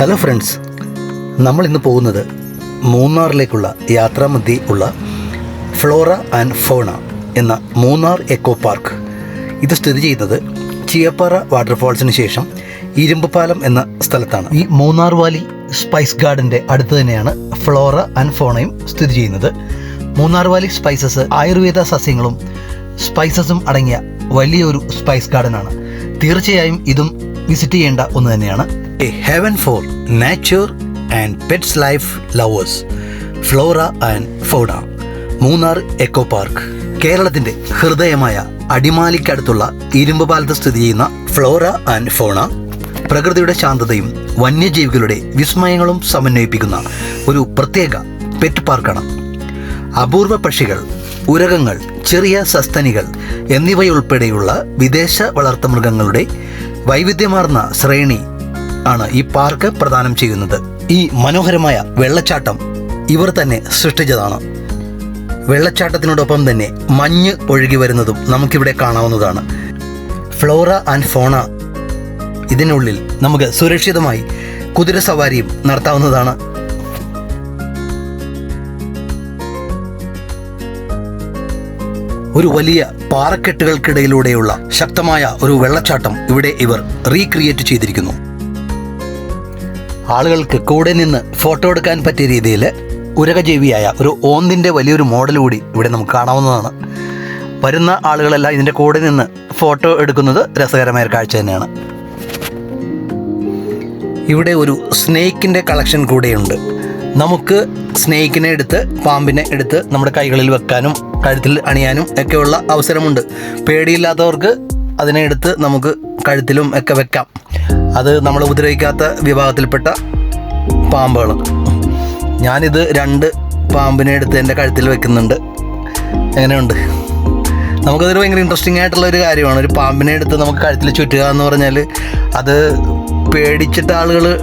Hello friends നമ്മൾ ഇന്ന് പോകുന്നത് മൂന്നാറിലേക്കുള്ള യാത്രാമധ്യേ ഉള്ള ഫ്ലോറ ആൻഡ് ഫോണ എന്ന മൂന്നാർ എക്കോ പാർക്ക് ഇത് സ്ഥിതി ചെയ്യുന്നത് ചിയപ്പാറ വാട്ടർഫാൾസിന് ശേഷം ഇരുമ്പുപാലം എന്ന സ്ഥലത്താണ്. ഈ മൂന്നാർ വാലി സ്പൈസ് ഗാർഡന്റെ അടുത്ത് തന്നെയാണ് ഫ്ലോറ ആൻഡ് ഫോണയും സ്ഥിതി ചെയ്യുന്നത്. മൂന്നാർ വാലി സ്പൈസസ് ആയുർവേദ സസ്യങ്ങളും സ്പൈസസും അടങ്ങിയ വലിയൊരു സ്പൈസ് ഗാർഡനാണ് തീർച്ചയായും ഇതും വിസിറ്റ് ചെയ്യേണ്ട ഒന്ന് തന്നെയാണ്. A heaven for nature and pets life lovers flora and fauna Munnar eco park കേരളത്തിന്റെ ഹൃദയമായ അടിമാലിക്കടുത്തുള്ള ഇരുമ്പുപാലത്ത് സ്ഥിതി ചെയ്യുന്ന ഫ്ലോറ ആൻഡ് ഫോണ പ്രകൃതിയുടെ ശാന്തതയും വന്യജീവികളുടെ വിസ്മയങ്ങളും സമന്വയിപ്പിക്കുന്ന ഒരു പ്രത്യേക പെറ്റ് പാർക്കാണ് അപൂർവ പക്ഷികൾ ഉരകങ്ങൾ ചെറിയ സസ്തനികൾ എന്നിവയുൾപ്പെടെയുള്ള വിദേശ വളർത്തുമൃഗങ്ങളുടെ വൈവിധ്യമാർന്ന ശ്രേണി ആണ് ഈ പാർക്ക് പ്രദാനം ചെയ്യുന്നത്. ഈ മനോഹരമായ വെള്ളച്ചാട്ടം ഇവർ തന്നെ സൃഷ്ടിച്ചതാണ്. വെള്ളച്ചാട്ടത്തിനോടൊപ്പം തന്നെ മഞ്ഞ് ഒഴുകി വരുന്നതും നമുക്കിവിടെ കാണാവുന്നതാണ്. ഫ്ലോറ ആൻഡ് ഫോണ ഇതിനുള്ളിൽ നമുക്ക് സുരക്ഷിതമായി കുതിര സവാരിയും നടത്താവുന്നതാണ്. ഒരു വലിയ പാറക്കെട്ടുകൾക്കിടയിലൂടെയുള്ള ശക്തമായ ഒരു വെള്ളച്ചാട്ടം ഇവിടെ ഇവർ റീക്രിയേറ്റ് ചെയ്തിരിക്കുന്നു. ആളുകൾക്ക് കൂടെ നിന്ന് ഫോട്ടോ എടുക്കാൻ പറ്റിയ രീതിയിൽ ഉരകജീവിയായ ഒരു ഓന്തിന്റെ വലിയൊരു മോഡൽ കൂടി ഇവിടെ നമുക്ക് കാണാവുന്നതാണ്. വരുന്ന ആളുകളെല്ലാം ഇതിന്റെ കൂടെ നിന്ന് ഫോട്ടോ എടുക്കുന്നത് രസകരമായ ഒരു കാഴ്ച തന്നെയാണ്. ഇവിടെ ഒരു സ്നേക്കിന്റെ കളക്ഷൻ കൂടെയുണ്ട്. നമുക്ക് സ്നേക്കിനെ എടുത്ത് പാമ്പിനെ എടുത്ത് നമ്മുടെ കൈകളിൽ വെക്കാനും കഴുത്തിൽ അണിയാനും ഒക്കെയുള്ള അവസരമുണ്ട്. പേടിയില്ലാത്തവർക്ക് അതിനെ എടുത്ത് നമുക്ക് കഴുത്തിലും ഒക്കെ വെക്കാം. അത് നമ്മൾ ഉപദ്രവിക്കാത്ത വിഭാഗത്തിൽപ്പെട്ട പാമ്പുകൾ ഞാനിത് രണ്ട് പാമ്പിനെ എടുത്ത് എന്റെ കഴുത്തിൽ വെക്കുന്നുണ്ട്. എങ്ങനെയുണ്ട്? നമുക്കതൊരു ഭയങ്കര ഇൻട്രസ്റ്റിംഗ് ആയിട്ടുള്ള ഒരു കാര്യമാണ്. ഒരു പാമ്പിനെ എടുത്ത് നമുക്ക് കഴുത്തിൽ ചുറ്റുക എന്ന് പറഞ്ഞാൽ അത് പേടിച്ചിട്ട് ആളുകൾ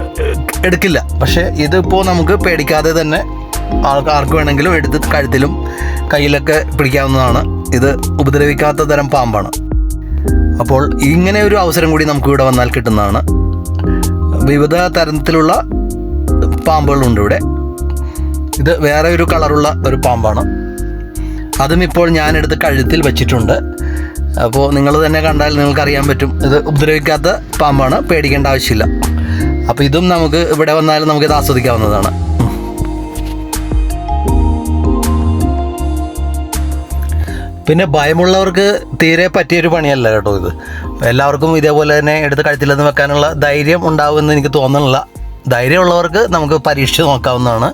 എടുക്കില്ല. പക്ഷേ ഇതിപ്പോൾ നമുക്ക് പേടിക്കാതെ തന്നെ ആൾക്ക് ആർക്ക് വേണമെങ്കിലും എടുത്ത് കഴുത്തിലും കയ്യിലൊക്കെ പിടിക്കാവുന്നതാണ്. ഇത് ഉപദ്രവിക്കാത്ത തരം പാമ്പാണ്. അപ്പോൾ ഇങ്ങനെ ഒരു അവസരം കൂടി നമുക്ക് ഇവിടെ വന്നാൽ കിട്ടുന്നതാണ്. വിവിധ തരത്തിലുള്ള പാമ്പുകളുണ്ട് ഇവിടെ. ഇത് വേറെ ഒരു കളറുള്ള ഒരു പാമ്പാണ്. അതും ഇപ്പോൾ ഞാനെടുത്ത് കഴുത്തിൽ വെച്ചിട്ടുണ്ട്. അപ്പോൾ നിങ്ങൾ തന്നെ കണ്ടാൽ നിങ്ങൾക്ക് അറിയാൻ പറ്റും ഇത് ഉപദ്രവിക്കാത്ത പാമ്പാണ് പേടിക്കേണ്ട ആവശ്യമില്ല. അപ്പോൾ ഇതും നമുക്ക് ഇവിടെ വന്നാൽ നമുക്കിത് ആസ്വദിക്കാവുന്നതാണ്. പിന്നെ ഭയമുള്ളവർക്ക് തീരെ പറ്റിയൊരു പണിയല്ല കേട്ടോ ഇത്. എല്ലാവർക്കും ഇതേപോലെ തന്നെ എടുത്ത് കഴുത്തില്ലെന്ന് വെക്കാനുള്ള ധൈര്യം ഉണ്ടാവുമെന്ന് എനിക്ക് തോന്നുന്നില്ല ധൈര്യമുള്ളവർക്ക് നമുക്ക് പരീക്ഷിച്ച് നോക്കാവുന്നതാണ്.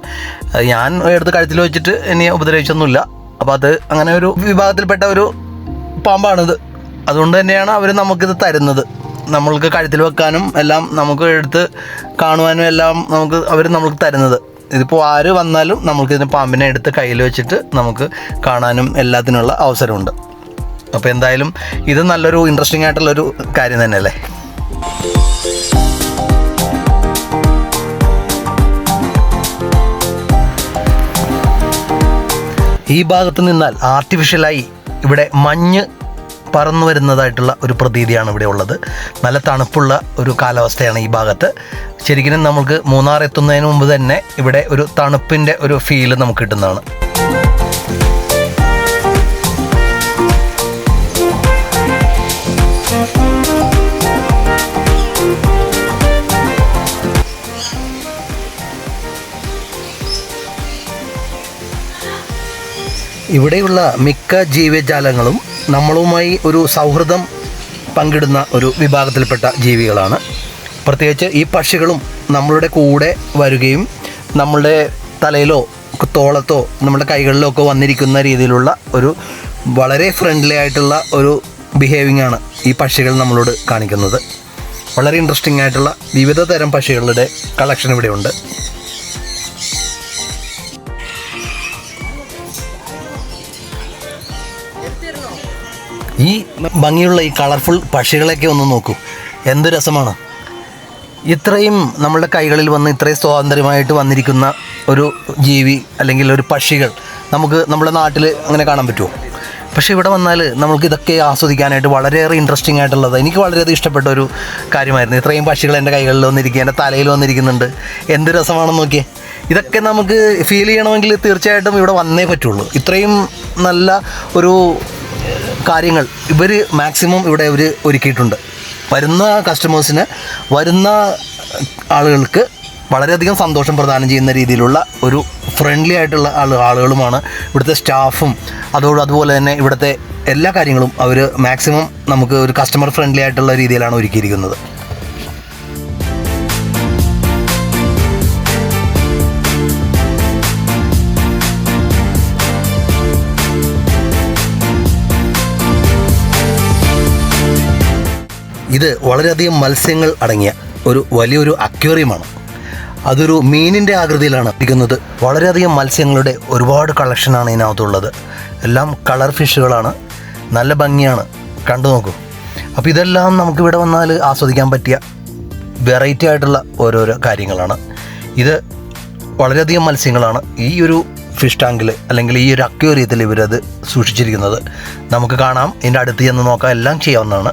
ഞാൻ എടുത്ത് കഴുത്തിൽ വെച്ചിട്ട് എന്നെ ഉപദ്രവിച്ചൊന്നുമില്ല. അപ്പോൾ അത് അങ്ങനെ ഒരു വിഭാഗത്തിൽപ്പെട്ട ഒരു പാമ്പാണിത്. അതുകൊണ്ട് തന്നെയാണ് അവർ നമുക്കിത് തരുന്നത്. നമ്മൾക്ക് കഴുത്തിൽ വെക്കാനും എല്ലാം നമുക്ക് എടുത്ത് കാണുവാനും എല്ലാം നമുക്ക് അവർ നമുക്ക് തരുന്നത്. ഇതിപ്പോൾ ആര് വന്നാലും നമുക്ക് ഇതിന് പാമ്പിനെ എടുത്ത് കയ്യിൽ വെച്ചിട്ട് നമുക്ക് കാണാനും എല്ലാത്തിനുള്ള അവസരമുണ്ട്. അപ്പോൾ എന്തായാലും ഇത് നല്ലൊരു ഇൻട്രസ്റ്റിംഗ് ആയിട്ടുള്ളൊരു കാര്യം തന്നെയല്ലേ? ഈ ഭാഗത്ത് നിന്നാൽ ആർട്ടിഫിഷ്യലായി ഇവിടെ മഞ്ഞ് പറന്നു വരുന്നതായിട്ടുള്ള ഒരു പ്രതീതിയാണ് ഇവിടെ ഉള്ളത്. നല്ല തണുപ്പുള്ള ഒരു കാലാവസ്ഥയാണ് ഈ ഭാഗത്ത്. ശരിക്കും നമുക്ക് മൂന്നാർ എത്തുന്നതിന് മുമ്പ് തന്നെ ഇവിടെ ഒരു തണുപ്പിന്റെ ഒരു ഫീൽ നമുക്ക് കിട്ടുന്നതാണ്. ഇവിടെയുള്ള മിക്ക ജീവജാലങ്ങളും നമ്മളുമായി ഒരു സൗഹൃദം പങ്കിടുന്ന ഒരു വിഭാഗത്തിൽപ്പെട്ട ജീവികളാണ്. പ്രത്യേകിച്ച് ഈ പക്ഷികളും നമ്മളുടെ കൂടെ വരികയും നമ്മളുടെ തലയിലോ തോളത്തോ നമ്മുടെ കൈകളിലോ ഒക്കെ വന്നിരിക്കുന്ന രീതിയിലുള്ള ഒരു വളരെ ഫ്രണ്ട്ലി ആയിട്ടുള്ള ഒരു ബിഹേവിംഗ് ആണ് ഈ പക്ഷികൾ നമ്മളോട് കാണിക്കുന്നത്. വളരെ ഇൻട്രസ്റ്റിംഗ് ആയിട്ടുള്ള വിവിധ തരം പക്ഷികളുടെ കളക്ഷൻ ഇവിടെയുണ്ട് ഈ ഭംഗിയുള്ള ഈ കളർഫുൾ പക്ഷികളെയൊക്കെ ഒന്ന് നോക്കൂ. എന്ത് രസമാണ്. ഇത്രയും നമ്മളുടെ കൈകളിൽ വന്ന് ഇത്രയും സ്വാതന്ത്ര്യമായിട്ട് വന്നിരിക്കുന്ന ഒരു ജീവി അല്ലെങ്കിൽ ഒരു പക്ഷികൾ നമുക്ക് നമ്മുടെ നാട്ടിൽ അങ്ങനെ കാണാൻ പറ്റുമോ? പക്ഷേ ഇവിടെ വന്നാൽ നമുക്ക് ഇതൊക്കെ ആസ്വദിക്കാനായിട്ട് വളരെയേറെ ഇൻട്രസ്റ്റിംഗ് ആയിട്ടുള്ളത് എനിക്ക് വളരെയധികം ഇഷ്ടപ്പെട്ട ഒരു കാര്യമായിരുന്നു. ഇത്രയും പക്ഷികൾ എന്റെ കൈകളിൽ വന്നിരിക്കുക എന്റെ തലയിൽ വന്നിരിക്കുന്നുണ്ട്. എന്ത് രസമാണെന്ന് നോക്കിയേ. ഇതൊക്കെ നമുക്ക് ഫീൽ ചെയ്യണമെങ്കിൽ തീർച്ചയായിട്ടും ഇവിടെ വന്നേ പറ്റുള്ളൂ. ഇത്രയും നല്ല ഒരു കാര്യങ്ങൾ ഇവർ മാക്സിമം ഇവിടെ ഇവർ ഒരുക്കിയിട്ടുണ്ട്. വരുന്ന കസ്റ്റമേഴ്സിന് വരുന്ന ആളുകൾക്ക് വളരെയധികം സന്തോഷം പ്രദാനം ചെയ്യുന്ന രീതിയിലുള്ള ഒരു ഫ്രണ്ട്ലി ആയിട്ടുള്ള ആൾ ആളുകളുമാണ് ഇവിടുത്തെ സ്റ്റാഫും അതോട് അതുപോലെ തന്നെ ഇവിടുത്തെ എല്ലാ കാര്യങ്ങളും അവർ മാക്സിമം നമുക്ക് ഒരു കസ്റ്റമർ ഫ്രണ്ട്ലി ആയിട്ടുള്ള രീതിയിലാണ് ഒരുക്കിയിരിക്കുന്നത്. ഇത് വളരെയധികം മത്സ്യങ്ങൾ അടങ്ങിയ ഒരു വലിയൊരു അക്വേറിയമാണ്. അതൊരു മീനിന്റെ ആകൃതിയിലാണ് ഇരിക്കുന്നത് വളരെയധികം മത്സ്യങ്ങളുടെ ഒരുപാട് കളക്ഷനാണ് ഇതിനകത്തുള്ളത്. എല്ലാം കളർ ഫിഷുകളാണ് നല്ല ഭംഗിയാണ്. കണ്ടു നോക്കൂ. അപ്പോൾ ഇതെല്ലാം നമുക്ക് ഇവിടെ വന്നാൽ ആസ്വദിക്കാൻ പറ്റിയ വെറൈറ്റി ആയിട്ടുള്ള ഓരോരോ കാര്യങ്ങളാണ്. ഇത് വളരെയധികം മത്സ്യങ്ങളാണ് ഈ ഒരു ഫിഷ് ടാങ്കിൽ അല്ലെങ്കിൽ ഈ ഒരു അക്വേറിയത്തിൽ ഇവരത് സൂക്ഷിച്ചിരിക്കുന്നത്. നമുക്ക് കാണാം. ഇതിന്റെ അടുത്ത് ചെന്ന് നോക്കാം. എല്ലാം ചെയ്യാവുന്നതാണ്.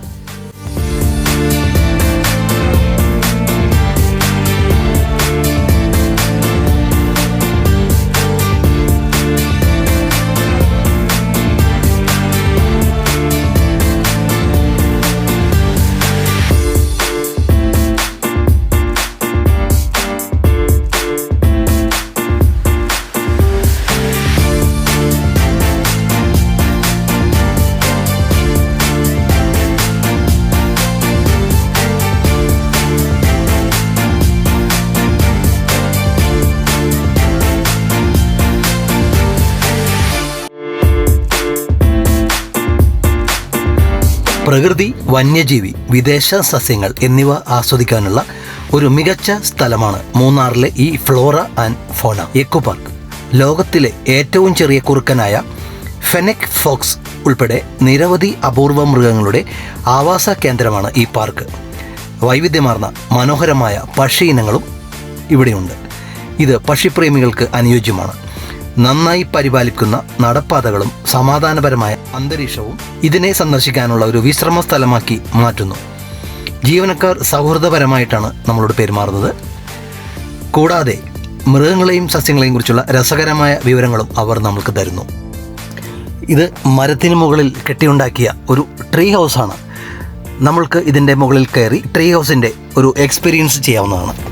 പ്രകൃതി വന്യജീവി വിദേശ സസ്യങ്ങൾ എന്നിവ ആസ്വദിക്കാനുള്ള ഒരു മികച്ച സ്ഥലമാണ് മൂന്നാറിലെ ഈ flora and fauna. Eco park. ലോകത്തിലെ ഏറ്റവും ചെറിയ കുറുക്കനായ ഫെനക് ഫോക്സ് ഉൾപ്പെടെ നിരവധി അപൂർവ മൃഗങ്ങളുടെ ആവാസ കേന്ദ്രമാണ് ഈ പാർക്ക്. വൈവിധ്യമാർന്ന മനോഹരമായ പക്ഷി ഇനങ്ങളും ഇവിടെയുണ്ട്. ഇത് പക്ഷിപ്രേമികൾക്ക് അനുയോജ്യമാണ്. നന്നായി പരിപാലിക്കുന്ന നടപ്പാതകളും സമാധാനപരമായ അന്തരീക്ഷവും ഇതിനെ സന്ദർശിക്കാനുള്ള ഒരു വിശ്രമ സ്ഥലമാക്കി മാറ്റുന്നു. ജീവനക്കാർ സൗഹൃദപരമായിട്ടാണ് നമ്മളോട് പെരുമാറുന്നത്. കൂടാതെ മൃഗങ്ങളെയും സസ്യങ്ങളെയും കുറിച്ചുള്ള രസകരമായ വിവരങ്ങളും അവർ നമ്മൾക്ക് തരുന്നു. ഇത് മരത്തിന് മുകളിൽ കെട്ടിയുണ്ടാക്കിയ ഒരു ട്രീ ഹൗസാണ് നമ്മൾക്ക് ഇതിന്റെ മുകളിൽ കയറി ട്രീ ഹൗസിന്റെ ഒരു എക്സ്പീരിയൻസ് ചെയ്യാവുന്നതാണ്.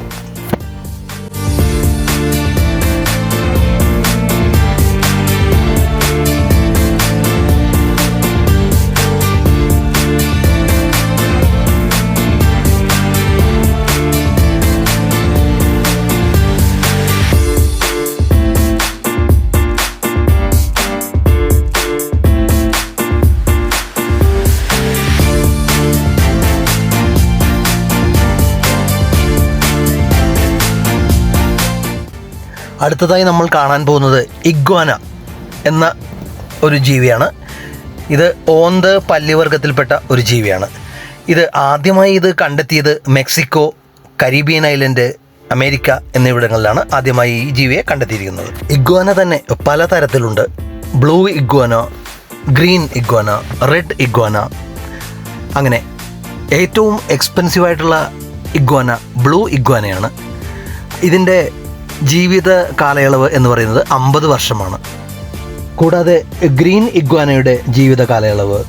അടുത്തതായി നമ്മൾ കാണാൻ പോകുന്നത് ഇഗ്വാന എന്ന ഒരു ജീവിയാണ്. ഇത് ഓന്ത് പല്ലിവർഗത്തിൽപ്പെട്ട ഒരു ജീവിയാണ്. ഇത് ആദ്യമായി ഇത് കണ്ടെത്തിയത് മെക്സിക്കോ കരീബിയൻ ഐലൻഡ് അമേരിക്ക എന്നിവിടങ്ങളിലാണ് ആദ്യമായി ഈ ജീവിയെ കണ്ടെത്തിയിരിക്കുന്നത്. ഇഗ്വാന തന്നെ പലതരത്തിലുണ്ട്. Blue iguana green iguana red iguana. അങ്ങനെ ഏറ്റവും എക്സ്പെൻസീവ് ആയിട്ടുള്ള ഇഗ്വാന ബ്ലൂ ഇഗ്വാനയാണ്. ഇതിന്റെ ജീവിത കാലയളവ് എന്ന് പറയുന്നത് അമ്പത് വർഷമാണ്. കൂടാതെ ഗ്രീൻ ഇഗ്വാനയുടെ ജീവിത കാലയളവ്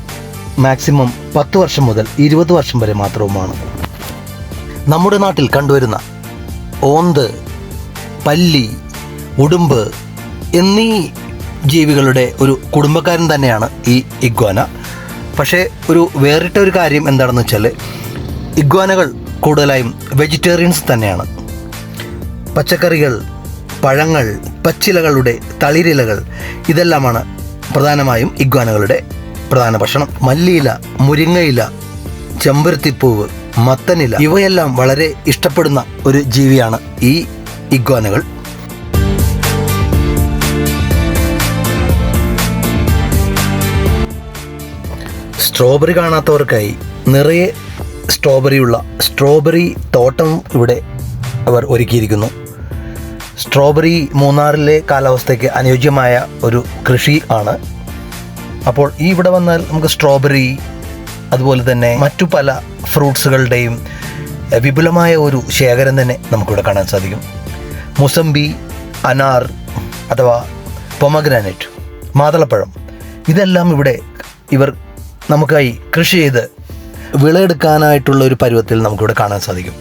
മാക്സിമം പത്ത് വർഷം മുതൽ ഇരുപത് വർഷം വരെ മാത്രവുമാണ്. നമ്മുടെ നാട്ടിൽ കണ്ടുവരുന്ന ഓന്ത് പല്ലി ഉടുമ്പ് എന്നീ ജീവികളുടെ ഒരു കുടുംബക്കാരൻ തന്നെയാണ് ഈ ഇഗ്വാന. പക്ഷേ ഒരു വേറിട്ട ഒരു കാര്യം എന്താണെന്ന് വെച്ചാൽ ഇഗ്വാനകൾ കൂടുതലായും വെജിറ്റേറിയൻസ് തന്നെയാണ്. പച്ചക്കറികൾ പഴങ്ങൾ പച്ചിലകളുടെ തളിരിലകൾ ഇതെല്ലാമാണ് പ്രധാനമായും ഇഗ്വാനകളുടെ പ്രധാന ഭക്ഷണം. മല്ലിയില മുരിങ്ങയില ചെമ്പരത്തിപ്പൂവ് മത്തനില ഇവയെല്ലാം വളരെ ഇഷ്ടപ്പെടുന്ന ഒരു ജീവിയാണ് ഈ ഇഗ്വാനകൾ. സ്ട്രോബെറി കാണാത്തവർക്കായി നിറയെ സ്ട്രോബെറിയുള്ള സ്ട്രോബെറി തോട്ടം ഇവിടെ അവർ ഒരുക്കിയിരിക്കുന്നു. സ്ട്രോബെറി മൂന്നാറിലെ കാലാവസ്ഥയ്ക്ക് അനുയോജ്യമായ ഒരു കൃഷി ആണ്. അപ്പോൾ ഈ ഇവിടെ വന്നാൽ നമുക്ക് സ്ട്രോബെറി അതുപോലെ തന്നെ മറ്റു പല ഫ്രൂട്ട്സുകളുടെയും വിപുലമായ ഒരു ശേഖരം തന്നെ നമുക്കിവിടെ കാണാൻ സാധിക്കും. മുസംബി അനാർ അഥവാ പൊമഗ്രാനൈറ്റ് മാതളപ്പഴം ഇതെല്ലാം ഇവിടെ ഇവർ നമുക്കായി കൃഷി ചെയ്ത് വിളയെടുക്കാനായിട്ടുള്ള ഒരു പരുവത്തിൽ നമുക്കിവിടെ കാണാൻ സാധിക്കും.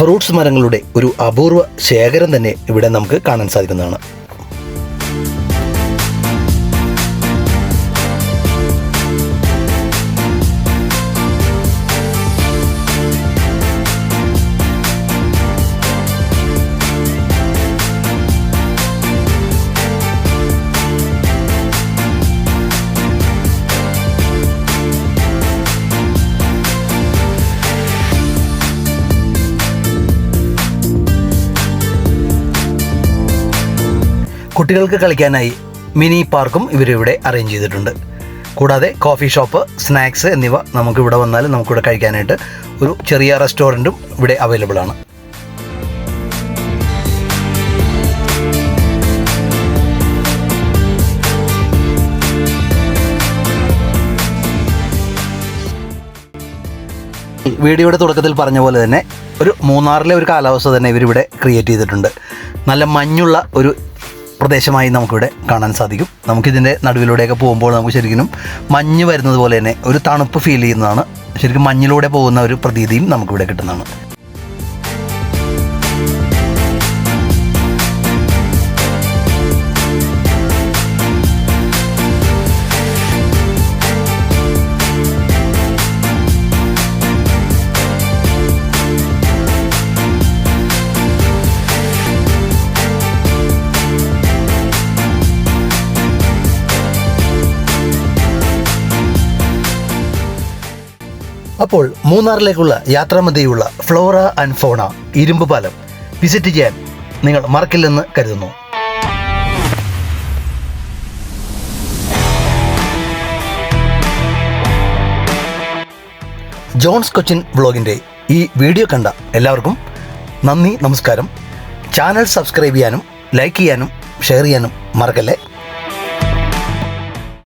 ഫ്രൂട്ട്സ് മരങ്ങളുടെ ഒരു അപൂർവ ശേഖരം തന്നെ ഇവിടെ നമുക്ക് കാണാൻ സാധിക്കുന്നതാണ്. കുട്ടികൾക്ക് കളിക്കാനായി മിനി പാർക്കും ഇവരിവിടെ അറേഞ്ച് ചെയ്തിട്ടുണ്ട്. കൂടാതെ കോഫി ഷോപ്പ് സ്നാക്സ് എന്നിവ നമുക്ക് ഇവിടെ വന്നാൽ നമുക്കിവിടെ കഴിക്കാനായിട്ട് ഒരു ചെറിയ റെസ്റ്റോറന്റും ഇവിടെ അവൈലബിൾ ആണ്. വീഡിയോയുടെ തുടക്കത്തിൽ പറഞ്ഞ പോലെ തന്നെ ഒരു മൂന്നാറിലെ ഒരു കാലാവസ്ഥ തന്നെ ഇവരിവിടെ ക്രിയേറ്റ് ചെയ്തിട്ടുണ്ട്. നല്ല മഞ്ഞുള്ള ഒരു പ്രദേശമായി നമുക്കിവിടെ കാണാൻ സാധിക്കും. നമുക്കിതിന്റെ നടുവിലൂടെയൊക്കെ പോകുമ്പോൾ നമുക്ക് ശരിക്കും മഞ്ഞ് വരുന്നത് പോലെ തന്നെ ഒരു തണുപ്പ് ഫീൽ ചെയ്യുന്നതാണ്. ശരിക്കും മഞ്ഞിലൂടെ പോകുന്ന ഒരു പ്രതീതിയും നമുക്കിവിടെ കിട്ടുന്നതാണ്. അപ്പോൾ മൂന്നാറിലേക്കുള്ള യാത്രാമധ്യയുള്ള ഫ്ലോറ ആൻഡ് ഫോണ ഇരുമ്പ് പാലം. വിസിറ്റ് ചെയ്യാൻ നിങ്ങൾ മറക്കില്ലെന്ന് കരുതുന്നു. ജോൺസ് കൊച്ചിൻ വ്ളോഗിന്റെ ഈ വീഡിയോ കണ്ട എല്ലാവർക്കും നന്ദി നമസ്കാരം. ചാനൽ സബ്സ്ക്രൈബ് ചെയ്യാനും ലൈക്ക് ചെയ്യാനും ഷെയർ ചെയ്യാനും മറക്കല്ലേ?